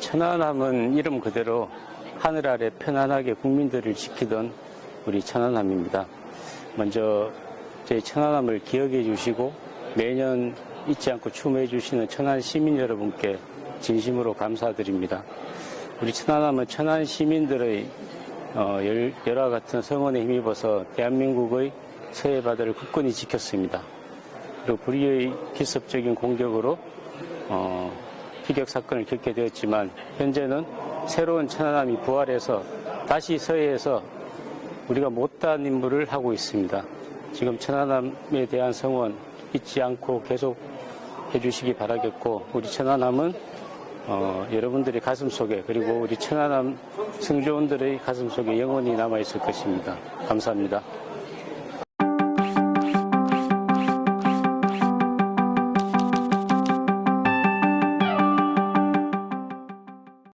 천안함은 이름 그대로 하늘 아래 편안하게 국민들을 지키던 우리 천안함입니다. 먼저 저희 천안함을 기억해 주시고 매년 잊지 않고 추모해 주시는 천안 시민 여러분께 진심으로 감사드립니다. 우리 천안함은 천안 시민들의 어, 열, 열화 같은 성원에 힘입어서 대한민국의 서해 바다를 굳건히 지켰습니다. 그리고 불의의 기습적인 공격으로 어, 피격 사건을 겪게 되었지만 현재는 새로운 천안함이 부활해서 다시 서해에서 우리가 못다한 임무를 하고 있습니다. 지금 천안함에 대한 성원 잊지 않고 계속 해주시기 바라겠고 우리 천안함은 어, 여러분들의 가슴 속에 그리고 우리 천안함 승조원들의 가슴 속에 영원히 남아 있을 것입니다. 감사합니다.